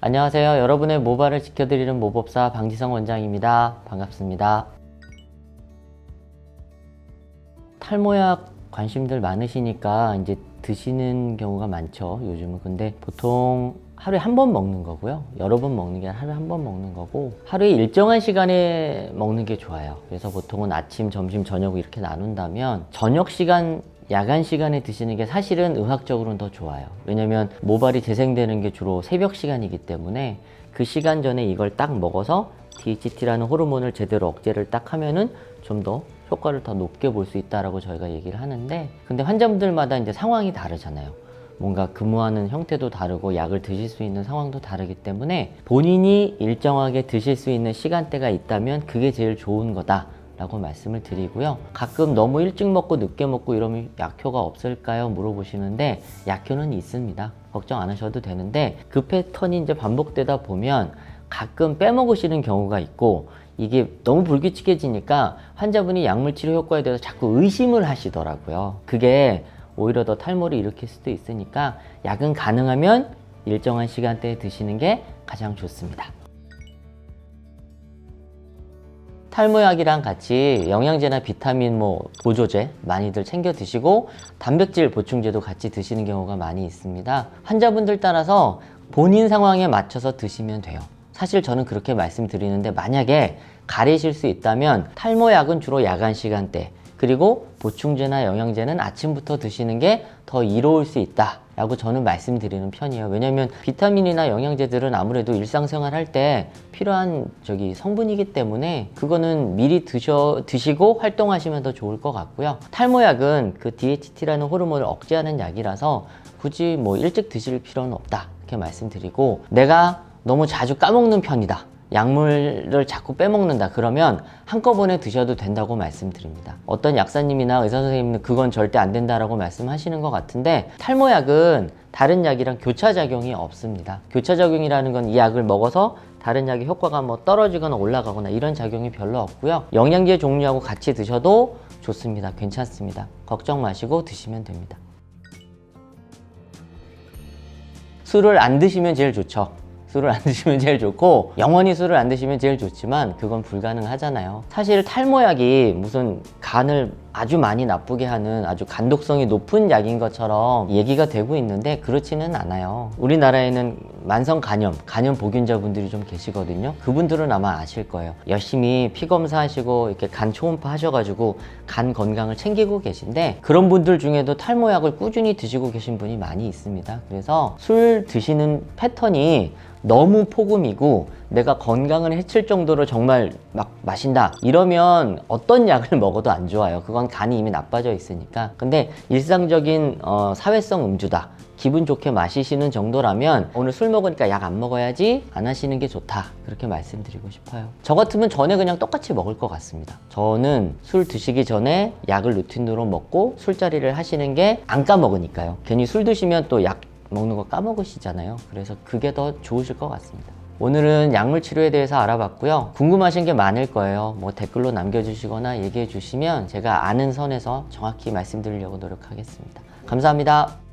안녕하세요. 여러분의 모발을 지켜드리는 모법사 방지성 원장입니다. 반갑습니다. 탈모약 관심들 많으시니까 이제 드시는 경우가 많죠. 요즘은 근데 보통 하루에 한 번 먹는 거고요. 여러 번 먹는 게 하루에 한 번 먹는 거고 하루에 일정한 시간에 먹는 게 좋아요. 그래서 보통은 아침, 점심, 저녁 이렇게 나눈다면 저녁 시간 야간 시간에 드시는 게 사실은 의학적으로는 더 좋아요. 왜냐면 모발이 재생되는 게 주로 새벽 시간이기 때문에 그 시간 전에 이걸 딱 먹어서 DHT라는 호르몬을 제대로 억제를 딱 하면은 좀 더 효과를 더 높게 볼 수 있다라고 저희가 얘기를 하는데 근데 환자분들마다 이제 상황이 다르잖아요. 뭔가 근무하는 형태도 다르고 약을 드실 수 있는 상황도 다르기 때문에 본인이 일정하게 드실 수 있는 시간대가 있다면 그게 제일 좋은 거다. 라고 말씀을 드리고요. 가끔 너무 일찍 먹고 늦게 먹고 이러면 약효가 없을까요? 물어보시는데 약효는 있습니다. 걱정 안 하셔도 되는데 그 패턴이 이제 반복되다 보면 가끔 빼먹으시는 경우가 있고 이게 너무 불규칙해지니까 환자분이 약물 치료 효과에 대해서 자꾸 의심을 하시더라고요. 그게 오히려 더 탈모를 일으킬 수도 있으니까 약은 가능하면 일정한 시간대에 드시는 게 가장 좋습니다. 탈모약이랑 같이 영양제나 비타민 뭐 보조제 많이들 챙겨 드시고 단백질 보충제도 같이 드시는 경우가 많이 있습니다. 환자분들 따라서 본인 상황에 맞춰서 드시면 돼요. 사실 저는 그렇게 말씀드리는데 만약에 가리실 수 있다면 탈모약은 주로 야간 시간대 그리고 보충제나 영양제는 아침부터 드시는 게 더 이로울 수 있다. 라고 저는 말씀드리는 편이에요. 왜냐면 비타민이나 영양제들은 아무래도 일상생활 할 때 필요한 저기 성분이기 때문에 그거는 미리 드셔, 드시고 활동하시면 더 좋을 것 같고요. 탈모약은 그 DHT라는 호르몬을 억제하는 약이라서 굳이 뭐 일찍 드실 필요는 없다. 이렇게 말씀드리고 내가 너무 자주 까먹는 편이다. 약물을 자꾸 빼먹는다. 그러면 한꺼번에 드셔도 된다고 말씀드립니다. 어떤 약사님이나 의사 선생님은 그건 절대 안 된다라고 말씀하시는 것 같은데 탈모약은 다른 약이랑 교차작용이 없습니다. 교차작용이라는 건 이 약을 먹어서 다른 약의 효과가 뭐 떨어지거나 올라가거나 이런 작용이 별로 없고요. 영양제 종류하고 같이 드셔도 좋습니다. 괜찮습니다. 걱정 마시고 드시면 됩니다. 술을 안 드시면 제일 좋죠. 술을 안 드시면 제일 좋고 영원히 술을 안 드시면 제일 좋지만 그건 불가능하잖아요. 사실 탈모약이 무슨 간을 아주 많이 나쁘게 하는 아주 간독성이 높은 약인 것처럼 얘기가 되고 있는데 그렇지는 않아요. 우리나라에는 만성 간염, 간염 보균자분들이 좀 계시거든요. 그분들은 아마 아실 거예요. 열심히 피 검사하시고 이렇게 간 초음파 하셔가지고 간 건강을 챙기고 계신데 그런 분들 중에도 탈모약을 꾸준히 드시고 계신 분이 많이 있습니다. 그래서 술 드시는 패턴이 너무 폭음이고 내가 건강을 해칠 정도로 정말 막 마신다. 이러면 어떤 약을 먹어도 안 좋아요. 그건 간이 이미 나빠져 있으니까. 근데 일상적인 어, 사회성 음주다. 기분 좋게 마시시는 정도라면 오늘 술 먹으니까 약 안 먹어야지 안 하시는 게 좋다. 그렇게 말씀드리고 싶어요. 저 같으면 전에 그냥 똑같이 먹을 것 같습니다. 저는 술 드시기 전에 약을 루틴으로 먹고 술자리를 하시는 게 안 까먹으니까요. 괜히 술 드시면 또 약 먹는 거 까먹으시잖아요. 그래서 그게 더 좋으실 것 같습니다 오늘은 약물 치료에 대해서 알아봤고요. 궁금하신 게 많을 거예요. 뭐 댓글로 남겨주시거나 얘기해 주시면 제가 아는 선에서 정확히 말씀드리려고 노력하겠습니다. 감사합니다.